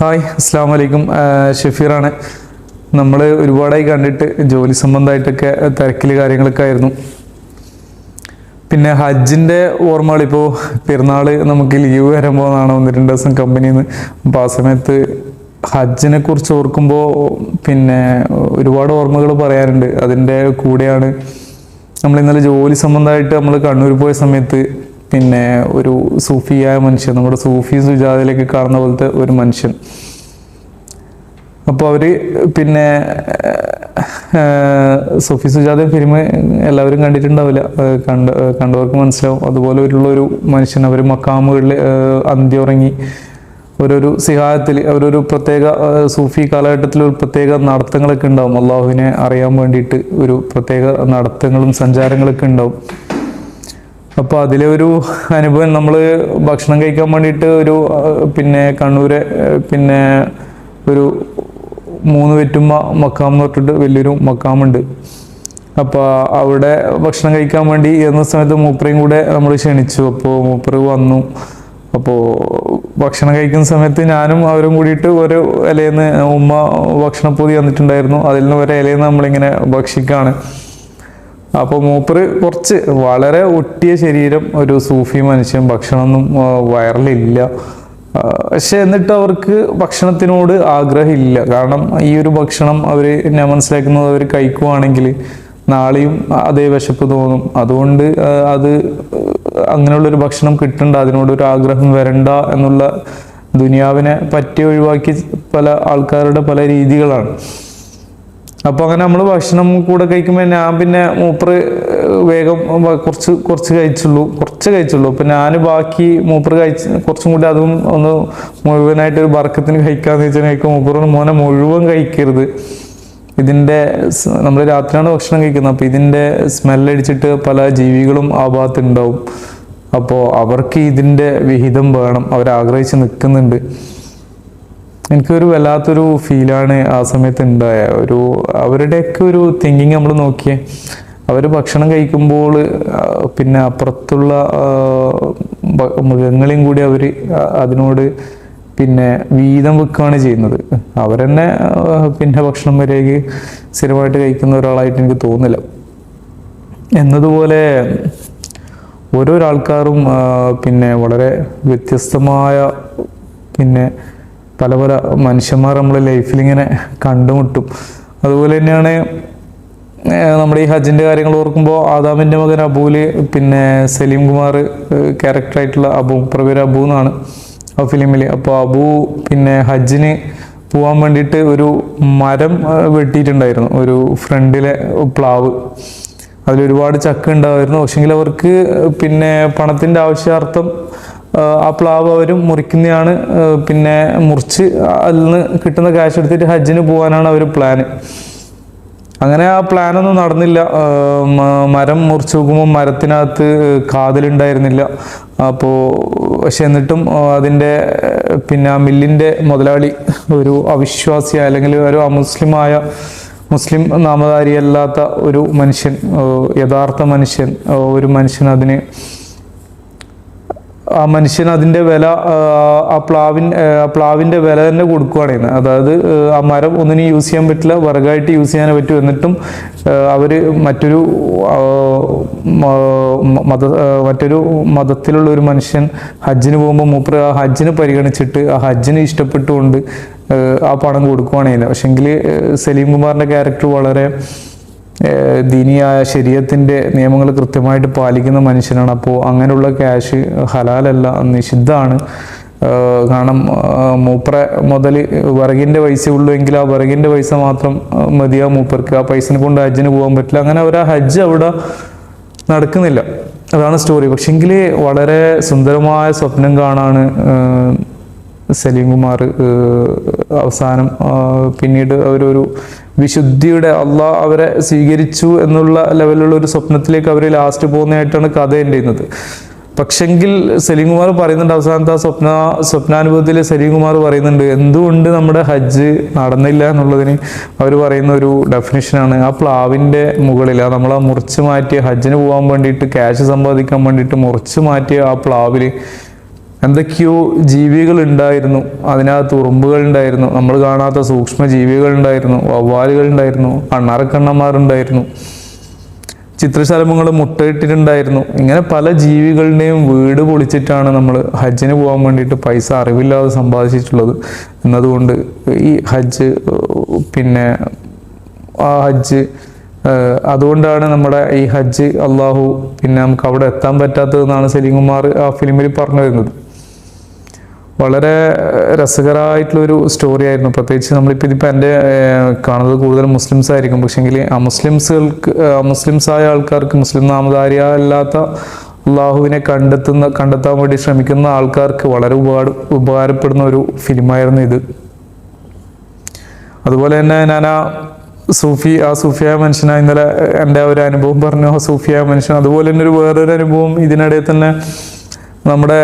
Hi അസ്സാം വലൈക്കും ഷഫീറാണ്. നമ്മൾ ഒരുപാടായി കണ്ടിട്ട് ജോലി സംബന്ധമായിട്ടൊക്കെ തിരക്കിൽ കാര്യങ്ങളൊക്കെ ആയിരുന്നു. പിന്നെ ഹജ്ജിന്റെ ഓർമ്മകൾ ഇപ്പോൾ പെരുന്നാൾ നമുക്ക് ലീവ് വരുമ്പോഴാണ് ഒന്ന് രണ്ട് ദിവസം കമ്പനിയിൽ നിന്ന് അപ്പോൾ ആ സമയത്ത് ഹജ്ജിനെ കുറിച്ച് ഓർക്കുമ്പോൾ പിന്നെ ഒരുപാട് ഓർമ്മകൾ പറയാനുണ്ട് അതിന്റെ കൂടെയാണ് നമ്മൾ ഇന്നലെ ജോലി സംബന്ധമായിട്ട് നമ്മൾ കണ്ണൂർ പോയ സമയത്ത് പിന്നെ ഒരു സൂഫിയായ മനുഷ്യൻ നമ്മുടെ സൂഫി സുജാതയിലേക്ക് കാണുന്ന പോലത്തെ ഒരു മനുഷ്യൻ. അപ്പോൾ അവർ പിന്നെ സൂഫി സുജാത ഫിലിം എല്ലാവരും കണ്ടിട്ടുണ്ടാവില്ല. കണ്ട കണ്ടവർക്ക് മനസ്സിലാവും. അതുപോലെ ഒരു മനുഷ്യൻ അവർ മക്കാമുകളിൽ അന്ത്യം ഉറങ്ങി ഓരോരു സിഹായത്തിൽ അവരൊരു പ്രത്യേക സൂഫി കാലഘട്ടത്തിൽ ഒരു പ്രത്യേക നടത്തങ്ങളൊക്കെ ഉണ്ടാവും. അള്ളാഹുവിനെ അറിയാൻ വേണ്ടിയിട്ട് ഒരു പ്രത്യേക നടത്തങ്ങളും സഞ്ചാരങ്ങളൊക്കെ ഉണ്ടാവും. അപ്പോൾ അതിലെ ഒരു അനുഭവം നമ്മൾ ഭക്ഷണം കഴിക്കാൻ വേണ്ടിയിട്ട് ഒരു പിന്നെ കണ്ണൂര് പിന്നെ ഒരു മൂന്ന് വെറ്റുമ്മ മക്കാം എന്ന് പറഞ്ഞിട്ട് വലിയൊരു മക്കാമുണ്ട്. അപ്പോൾ അവിടെ ഭക്ഷണം കഴിക്കാൻ വേണ്ടി എന്ന സമയത്ത് മൂപ്പറയും കൂടെ നമ്മൾ ക്ഷണിച്ചു. അപ്പോൾ മൂപ്പറ് വന്നു. അപ്പോൾ ഭക്ഷണം കഴിക്കുന്ന സമയത്ത് ഞാനും അവരും കൂടിയിട്ട് ഒരു ഇലയിൽ നിന്ന് ഉമ്മ ഭക്ഷണപ്പൊതി തന്നിട്ടുണ്ടായിരുന്നു. അതിൽ നിന്ന് ഒരു ഇലയിൽ നിന്ന് നമ്മളിങ്ങനെ ഭക്ഷിക്കുകയാണ് അപ്പോൾ മൂപ്പര് കുറച്ച് വളരെ ഒട്ടിയ ശരീരം ഒരു സൂഫി മനുഷ്യൻ ഭക്ഷണമൊന്നും വയറിലില്ല. പക്ഷെ എന്നിട്ട് അവർക്ക് ഭക്ഷണത്തിനോട് ആഗ്രഹമില്ല. കാരണം ഈ ഒരു ഭക്ഷണം അവർ ഞാൻ മനസ്സിലാക്കുന്നത് അവർ കഴിക്കുവാണെങ്കിൽ നാളെയും അതേ വിശപ്പ് തോന്നും. അതുകൊണ്ട് അത് അങ്ങനെയുള്ളൊരു ഭക്ഷണം കിട്ടണ്ട അതിനോടൊരു ആഗ്രഹം വരണ്ട എന്നുള്ള ദുനിയാവിനെ പറ്റി ഒഴിവാക്കി പല ആൾക്കാരുടെ പല രീതികളാണ്. അപ്പൊ അങ്ങനെ നമ്മൾ ഭക്ഷണം കൂടെ കഴിക്കുമ്പോൾ ഞാൻ പിന്നെ മൂപ്പറ് വേഗം കുറച്ച് കുറച്ച് കഴിച്ചുള്ളൂ. കുറച്ച് കഴിച്ചുള്ളൂ. അപ്പൊ ഞാൻ ബാക്കി മൂപ്പറ് കഴിച്ച് കുറച്ചും കൂടി അതും ഒന്ന് മുഴുവനായിട്ട് ഒരു ബർക്കത്തിന് കഴിക്കാന്ന് വെച്ചാൽ കഴിക്കും മൂപ്പറ് മോനെ മുഴുവൻ കഴിക്കരുത്. ഇതിന്റെ നമ്മൾ രാത്രിയാണ് ഭക്ഷണം കഴിക്കുന്നത്. അപ്പോൾ ഇതിന്റെ സ്മെല്ലടിച്ചിട്ട് പല ജീവികളും ആ ഭാഗത്ത് ഉണ്ടാവും അപ്പോൾ അവർക്ക് ഇതിന്റെ വിഹിതം വേണം. അവരാഗ്രഹിച്ച് നിൽക്കുന്നുണ്ട്. എനിക്കൊരു വല്ലാത്തൊരു ഫീലാണ് ആ സമയത്ത് ഉണ്ടായ ഒരു അവരുടെയൊക്കെ ഒരു തിങ്കിങ് നമ്മൾ നോക്കിയേ. അവർ ഭക്ഷണം കഴിക്കുമ്പോൾ പിന്നെ അപ്പുറത്തുള്ള മൃഗങ്ങളെയും കൂടി അവർ അതിനോട് പിന്നെ വീതം വെക്കുകയാണ് ചെയ്യുന്നത്. അവരെന്നെ പിന്നെ ഭക്ഷണം വരെയൊക്കെ സ്ഥിരമായിട്ട് കഴിക്കുന്ന ഒരാളായിട്ട് എനിക്ക് തോന്നില്ല എന്നതുപോലെ ഓരോരാൾക്കാരും പിന്നെ വളരെ വ്യത്യസ്തമായ പിന്നെ പല പല മനുഷ്യന്മാർ നമ്മളെ ലൈഫിൽ ഇങ്ങനെ കണ്ടുമുട്ടും. അതുപോലെ തന്നെയാണ് നമ്മുടെ ഈ ഹജ്ജിന്റെ കാര്യങ്ങൾ ഓർക്കുമ്പോൾ ആദാമിന്റെ മകൻ അബൂൽ പിന്നെ സലീം കുമാർ ക്യാരക്ടറായിട്ടുള്ള അബു പ്രവീർ അബു എന്നാണ് ആ ഫിലിമിൽ അപ്പോൾ അബു പിന്നെ ഹജ്ജിന് പോകാൻ വേണ്ടിയിട്ട് ഒരു മരം വെട്ടിയിട്ടുണ്ടായിരുന്നു. ഒരു ഫ്രണ്ടിലെ പ്ലാവ്. അതിലൊരുപാട് ചക്ക ഉണ്ടായിരുന്നു. പക്ഷെങ്കിൽ അവർക്ക് പിന്നെ പണത്തിന്റെ ആവശ്യാർത്ഥം ആ, പ്ലാവ് അവർ മുറിക്കുന്നതാണ് പിന്നെ മുറിച്ച് അതിൽ നിന്ന് കിട്ടുന്ന കാശ് എടുത്തിട്ട് ഹജ്ജിന് പോകാനാണ് അവർ പ്ലാന് അങ്ങനെ ആ പ്ലാനൊന്നും നടന്നില്ല. മരം മുറിച്ച് നോക്കുമ്പോൾ മരത്തിനകത്ത് കാതലുണ്ടായിരുന്നില്ല. അപ്പോൾ പക്ഷെ എന്നിട്ടും അതിന്റെ പിന്നെ ആ മില്ലിന്റെ മുതലാളി ഒരു അവിശ്വാസി അല്ലെങ്കിൽ ഒരു അമുസ്ലിമായ മുസ്ലിം നാമധാരിയല്ലാത്ത ഒരു മനുഷ്യൻ യഥാർത്ഥ മനുഷ്യൻ ഒരു മനുഷ്യൻ അതിന് ആ മനുഷ്യൻ അതിന്റെ വില ആ, പ്ലാവിൻ ആ പ്ലാവിന്റെ വില തന്നെ കൊടുക്കുകയാണ് അതായത് ആ മരം ഒന്നിനും യൂസ് ചെയ്യാൻ പറ്റില്ല വിറകായിട്ട് യൂസ് ചെയ്യാൻ പറ്റും എന്നിട്ടും അവർ മറ്റൊരു മത മറ്റൊരു മതത്തിലുള്ള ഒരു മനുഷ്യൻ ഹജ്ജിന് പോകുമ്പോൾ മൂപ്പർ ആ ഹജ്ജിന് പരിഗണിച്ചിട്ട് ആ ഹജ്ജിന് ഇഷ്ടപ്പെട്ടുകൊണ്ട് ആ, പണം കൊടുക്കുകയാണ് പക്ഷെങ്കിൽ സലീം കുമാറിന്റെ ക്യാരക്ടർ വളരെ ദീനിയായ ശരീരത്തിന്റെ നിയമങ്ങൾ കൃത്യമായിട്ട് പാലിക്കുന്ന മനുഷ്യനാണ്. അപ്പോൾ അങ്ങനെയുള്ള ക്യാഷ് ഹലാലല്ല നിഷിദ്ധമാണ്. കാരണം മൂപ്പറ മുതൽ വിറകിന്റെ പൈസ ഉള്ളൂ എങ്കിൽ ആ വിറകിന്റെ പൈസ മാത്രം മതിയാ മൂപ്പർക്ക്. ആ പൈസനെ കൊണ്ട് ഹജ്ജിന് പോകാൻ പറ്റില്ല. അങ്ങനെ ആ ഹജ്ജ് അവിടെ നടക്കുന്നില്ല. അതാണ് സ്റ്റോറി പക്ഷെങ്കിൽ വളരെ സുന്ദരമായ സ്വപ്നം കാണാണ് സലീം കുമാർ അവസാനം പിന്നീട് അവരൊരു വിശുദ്ധിയുടെ അള്ളാഹ് അവരെ സ്വീകരിച്ചു എന്നുള്ള ലെവലിലുള്ള ഒരു സ്വപ്നത്തിലേക്ക് അവർ ലാസ്റ്റ് പോകുന്നതായിട്ടാണ് കഥ എന്റെ ചെയ്യുന്നത്. പക്ഷെങ്കിൽ സലീം കുമാർ പറയുന്നുണ്ട് അവസാനത്തെ ആ സ്വപ്ന സ്വപ്നാനുഭവത്തിൽ സലീം കുമാർ പറയുന്നുണ്ട് എന്തുകൊണ്ട് നമ്മുടെ ഹജ്ജ് നടന്നില്ല എന്നുള്ളതിന് അവർ പറയുന്ന ഒരു ഡെഫിനിഷനാണ് ആ പ്ലാവിന്റെ മുകളിൽ ആ നമ്മൾ ആ മുറിച്ച് മാറ്റിയ ഹജ്ജിന് പോകാൻ വേണ്ടിയിട്ട് ക്യാഷ് സമ്പാദിക്കാൻ വേണ്ടിയിട്ട് മുറിച്ച് മാറ്റിയ ആ പ്ലാവിൽ എന്തൊക്കെയോ ജീവികൾ ഉണ്ടായിരുന്നു അതിനകത്ത് ഉറുമ്പുകൾ ഉണ്ടായിരുന്നു നമ്മൾ കാണാത്ത സൂക്ഷ്മ ജീവികൾ ഉണ്ടായിരുന്നു വവ്വാലുകൾ ഉണ്ടായിരുന്നു അണ്ണാറക്കണ്ണന്മാരുണ്ടായിരുന്നു ചിത്രശലഭങ്ങൾ മുട്ടയിട്ടിട്ടുണ്ടായിരുന്നു. ഇങ്ങനെ പല ജീവികളുടെയും വീട് പൊളിച്ചിട്ടാണ് നമ്മൾ ഹജ്ജിന് പോകാൻ വേണ്ടിയിട്ട് പൈസ അറിവില്ലാതെ സമ്പാദിച്ചിട്ടുള്ളത്. എന്നതുകൊണ്ട് ഈ ഹജ്ജ് പിന്നെ ആ ഹജ്ജ് അതുകൊണ്ടാണ് നമ്മുടെ ഈ ഹജ്ജ് അള്ളാഹു പിന്നെ നമുക്ക് അവിടെ എത്താൻ പറ്റാത്തതെന്നാണ് സലീം കുമാർ ആ ഫിലിമിൽ പറഞ്ഞു വരുന്നത് വളരെ രസകരമായിട്ടുള്ളൊരു സ്റ്റോറി ആയിരുന്നു. പ്രത്യേകിച്ച് നമ്മളിപ്പോൾ ഇതിപ്പോൾ എന്റെ കാണുന്നത് കൂടുതൽ മുസ്ലിംസ് ആയിരിക്കും. പക്ഷേങ്കിൽ ആ മുസ്ലിംസുകൾക്ക് ആ മുസ്ലിംസ് ആയ ആൾക്കാർക്ക് മുസ്ലിം നാമധാരിയ അല്ലാത്ത അള്ളാഹുവിനെ കണ്ടെത്തുന്ന കണ്ടെത്താൻ വേണ്ടി ശ്രമിക്കുന്ന ആൾക്കാർക്ക് വളരെ ഉപകാര ഉപകാരപ്പെടുന്ന ഒരു ഫിലിമായിരുന്നു ഇത്. അതുപോലെ തന്നെ ഞാൻ ആ സൂഫി ആ സൂഫിയായ മനുഷ്യനാ ഇന്നലെ എന്റെ ഒരു അനുഭവം പറഞ്ഞു സൂഫിയായ മനുഷ്യൻ അതുപോലെ തന്നെ ഒരു വേറൊരു അനുഭവം ഇതിനിടെ തന്നെ നമ്മുടെ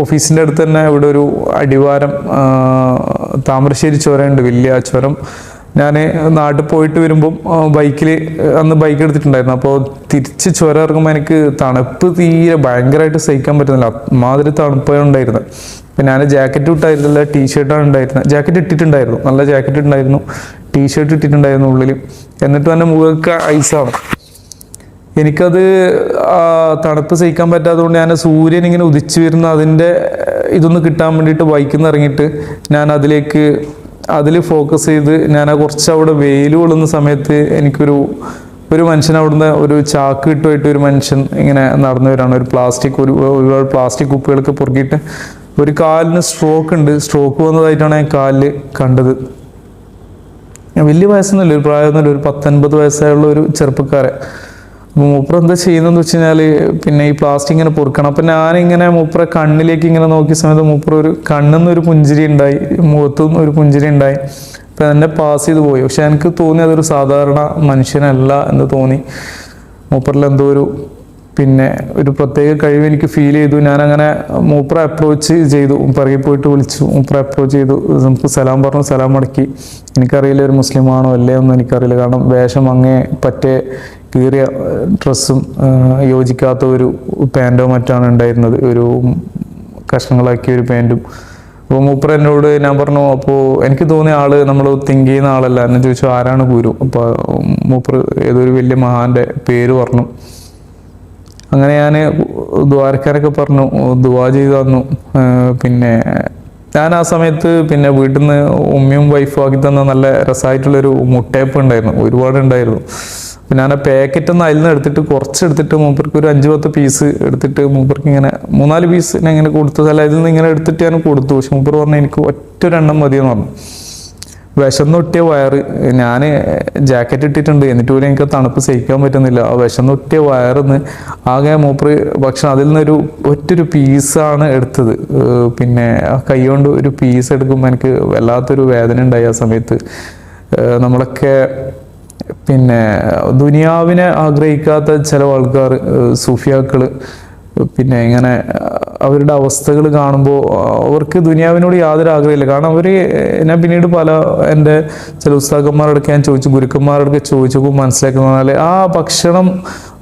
ഓഫീസിന്റെ അടുത്ത് തന്നെ ഇവിടെ ഒരു അടിവാരം താമരശ്ശേരി ചുരമുണ്ട് വലിയ ചുരം. ഞാൻ നാട്ടിൽ പോയിട്ട് വരുമ്പം ബൈക്കിൽ അന്ന് ബൈക്ക് എടുത്തിട്ടുണ്ടായിരുന്നു. അപ്പോൾ തിരിച്ച് ചുരം ഇറങ്ങുമ്പോൾ എനിക്ക് തണുപ്പ് തീരെ ഭയങ്കരമായിട്ട് സഹിക്കാൻ പറ്റുന്നില്ല. അമാതിരി തണുപ്പാണ് ഉണ്ടായിരുന്നത് പിന്നെ ഞാൻ ജാക്കറ്റ് ഇട്ടായിരുന്നില്ല ടീ ഷർട്ടാണ് ഉണ്ടായിരുന്നത് ജാക്കറ്റ് ഇട്ടിട്ടുണ്ടായിരുന്നു നല്ല ജാക്കറ്റ് ഉണ്ടായിരുന്നു ടീ ഷർട്ട് ഇട്ടിട്ടുണ്ടായിരുന്നു ഉള്ളിൽ എന്നിട്ട് തന്നെ മുഖമൊക്കെ ഐസാണ്. എനിക്കത് തണുപ്പ് സഹിക്കാൻ പറ്റാത്തതുകൊണ്ട് ഞാൻ സൂര്യൻ ഇങ്ങനെ ഉദിച്ചു വരുന്ന അതിന്റെ ഇതൊന്ന് കിട്ടാൻ വേണ്ടിയിട്ട് ബൈക്കിൽ നിന്ന് ഇറങ്ങിയിട്ട് ഞാൻ അതിലേക്ക് അതിൽ ഫോക്കസ് ചെയ്ത് ഞാൻ ആ കുറച്ച് അവിടെ വെയിൽ കൊള്ളുന്ന സമയത്ത് എനിക്കൊരു ഒരു മനുഷ്യൻ അവിടുന്ന് ഒരു ചാക്ക് ഇട്ടുമായിട്ട് ഒരു മനുഷ്യൻ ഇങ്ങനെ നടന്നു വരാണ്. ഒരു പ്ലാസ്റ്റിക് ഒരു ഒരുപാട് പ്ലാസ്റ്റിക് കുപ്പികളൊക്കെ പൊറുക്കിയിട്ട് ഒരു കാലിന് സ്ട്രോക്ക് ഉണ്ട്. സ്ട്രോക്ക് വന്നതായിട്ടാണ് ഞാൻ കാലിൽ കണ്ടത്. വലിയ വയസ്സൊന്നുമില്ല ഒരു പ്രായമൊന്നുമില്ല ഒരു പത്തൊൻപത് വയസ്സായുള്ള ഒരു ചെറുപ്പക്കാരൻ. അപ്പോൾ മൂപ്പർ എന്താ ചെയ്യുന്നതെന്ന് വെച്ച് കഴിഞ്ഞാൽ പിന്നെ ഈ പ്ലാസ്റ്റിക് ഇങ്ങനെ പൊറുക്കണം. അപ്പം ഞാനിങ്ങനെ മൂപ്പറെ കണ്ണിലേക്ക് ഇങ്ങനെ നോക്കിയ സമയത്ത് മൂപ്പർ ഒരു കണ്ണിന്ന് ഒരു പുഞ്ചിരി ഉണ്ടായി മുഖത്തുനിന്ന് ഒരു പുഞ്ചിരി ഉണ്ടായി അപ്പം എന്നെ പാസ് ചെയ്ത് പോയി. പക്ഷെ എനിക്ക് തോന്നി അതൊരു സാധാരണ മനുഷ്യനല്ല എന്ന് തോന്നി. മൂപ്പറിൽ എന്തോ ഒരു പിന്നെ ഒരു പ്രത്യേക കഴിവ് എനിക്ക് ഫീൽ ചെയ്തു. ഞാൻ അങ്ങനെ മൂപ്പറെ അപ്രോച്ച് ചെയ്തു. പിറകെ പോയിട്ട് വിളിച്ചു. മൂപ്പറെ അപ്രോച്ച് ചെയ്തു. നമുക്ക് സലാം പറഞ്ഞു. സലാം മടക്കി എനിക്കറിയില്ല ഒരു മുസ്ലിമാണോ അല്ലേ ഒന്നും എനിക്കറിയില്ല. കാരണം വേഷം അങ്ങേ പറ്റേ കീറിയ ഡ്രസ്സും യോജിക്കാത്ത ഒരു പാന്റോ മറ്റാണ് ഉണ്ടായിരുന്നത്. ഒരു കഷ്ണങ്ങളാക്കിയ ഒരു പാന്റും അപ്പോൾ മൂപ്പർ എന്നോട് ഞാൻ പറഞ്ഞു അപ്പോൾ എനിക്ക് തോന്നിയ ആൾ നമ്മൾ തിങ്ക് ചെയ്യുന്ന ആളല്ല. എന്നെ ചോദിച്ചു ആരാണ് ഗുരു? അപ്പോൾ മൂപ്പർ ഏതൊരു വലിയ മഹാന്റെ പേര് പറഞ്ഞു. അങ്ങനെ ഞാൻ ദ്വാരക്കാരൊക്കെ പറഞ്ഞു ദുവാ ചെയ്തു തന്നു. പിന്നെ ഞാൻ ആ സമയത്ത് പിന്നെ വീട്ടിൽ നിന്ന് ഉമ്മയും വൈഫും ആക്കി തന്ന നല്ല രസമായിട്ടുള്ളൊരു മുട്ടയപ്പം ഉണ്ടായിരുന്നു. ഒരുപാട് ഉണ്ടായിരുന്നു. അപ്പം ഞാൻ ആ പാക്കറ്റ് ഒന്ന് അതിൽ നിന്ന് എടുത്തിട്ട് കുറച്ച് എടുത്തിട്ട് മൂപ്പർക്ക് ഒരു അഞ്ച് പത്ത് പീസ് എടുത്തിട്ട് മൂപ്പർക്ക് ഇങ്ങനെ മൂന്നാൽ പീസ് ഇങ്ങനെ കൊടുത്തു. അല്ല നിന്ന് ഇങ്ങനെ എടുത്തിട്ട് ഞാൻ കൊടുത്തു. പക്ഷെ മൂപ്പർ പറഞ്ഞു എനിക്ക് ഒറ്റ ഒരെണ്ണം മതിയെന്ന് പറഞ്ഞു. വിശന്നൊട്ടിയ വയറ് ഞാൻ ജാക്കറ്റ് ഇട്ടിട്ടുണ്ട്. എന്നിട്ട് പോലും എനിക്ക് തണുപ്പ് സഹിക്കാൻ പറ്റുന്നില്ല. ആ വിശന്നൊട്ടിയ വയറിന്ന് ആകെ മൂപ്പറ് ഭക്ഷണം അതിൽ നിന്നൊരു ഒറ്റൊരു പീസാണ് എടുത്തത്. പിന്നെ ആ കൈ കൊണ്ട് ഒരു പീസ് എടുക്കുമ്പോൾ എനിക്ക് വല്ലാത്തൊരു വേദന ഉണ്ടായി ആ സമയത്ത്. നമ്മളൊക്കെ പിന്നെ ദുനിയാവിനെ ആഗ്രഹിക്കാത്ത ചില ആൾക്കാർ സൂഫിയാക്കൾ പിന്നെ ഇങ്ങനെ അവരുടെ അവസ്ഥകൾ കാണുമ്പോൾ അവർക്ക് ദുനിയാവിനോട് യാതൊരു ആഗ്രഹമില്ല. കാരണം അവർ ഞാൻ പിന്നീട് പല എന്റെ ചില ഉസ്താക്കന്മാരോടൊക്കെ ഞാൻ ചോദിച്ചു ഗുരുക്കന്മാരോടൊക്കെ ചോദിച്ചപ്പോൾ മനസ്സിലാക്കുന്ന പറഞ്ഞാൽ ആ ഭക്ഷണം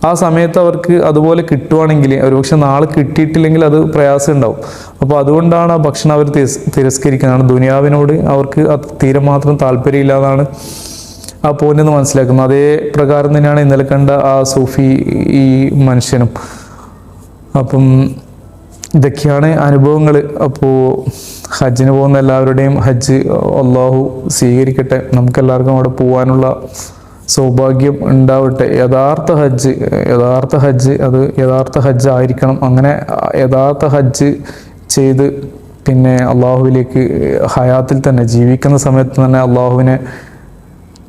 ആ സമയത്ത് അവർക്ക് അതുപോലെ കിട്ടുവാണെങ്കിൽ ഒരുപക്ഷെ നാളെ കിട്ടിയിട്ടില്ലെങ്കിൽ അത് പ്രയാസം ഉണ്ടാവും അപ്പോൾ അതുകൊണ്ടാണ് ആ ഭക്ഷണം അവർ തിരസ് തിരസ്കരിക്കുന്നത്. ദുനിയാവിനോട് അവർക്ക് അത് തീരെ മാത്രം താല്പര്യമില്ല എന്നാണ് ആ പോയിന്റ് മനസ്സിലാക്കുന്നത്. അതേ പ്രകാരം തന്നെയാണ് ഇന്നലെ കണ്ട ആ സൂഫി ഈ മനുഷ്യനും. അപ്പം ഇതൊക്കെയാണ് അനുഭവങ്ങൾ അപ്പോൾ ഹജ്ജിന് പോകുന്ന എല്ലാവരുടെയും ഹജ്ജ് അള്ളാഹു സ്വീകരിക്കട്ടെ. നമുക്കെല്ലാവർക്കും അവിടെ പോകാനുള്ള സൗഭാഗ്യം ഉണ്ടാവട്ടെ. യഥാർത്ഥ ഹജ്ജ് യഥാർത്ഥ ഹജ്ജ് അത് യഥാർത്ഥ ഹജ്ജ് ആയിരിക്കണം. അങ്ങനെ യഥാർത്ഥ ഹജ്ജ് ചെയ്ത് പിന്നെ അള്ളാഹുവിലേക്ക് ഹയാത്തിൽ തന്നെ ജീവിക്കുന്ന സമയത്ത് തന്നെ അള്ളാഹുവിനെ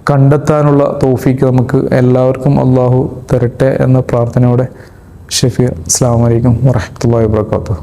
കണ്ടെത്താനുള്ള തോഫിക്ക് നമുക്ക് എല്ലാവർക്കും അള്ളാഹു തരട്ടെ എന്ന പ്രാർത്ഥനയോടെ ഷഫീർ അസ്സാം വലൈക്കും വാഹമത്തല്ലാ വാത്തു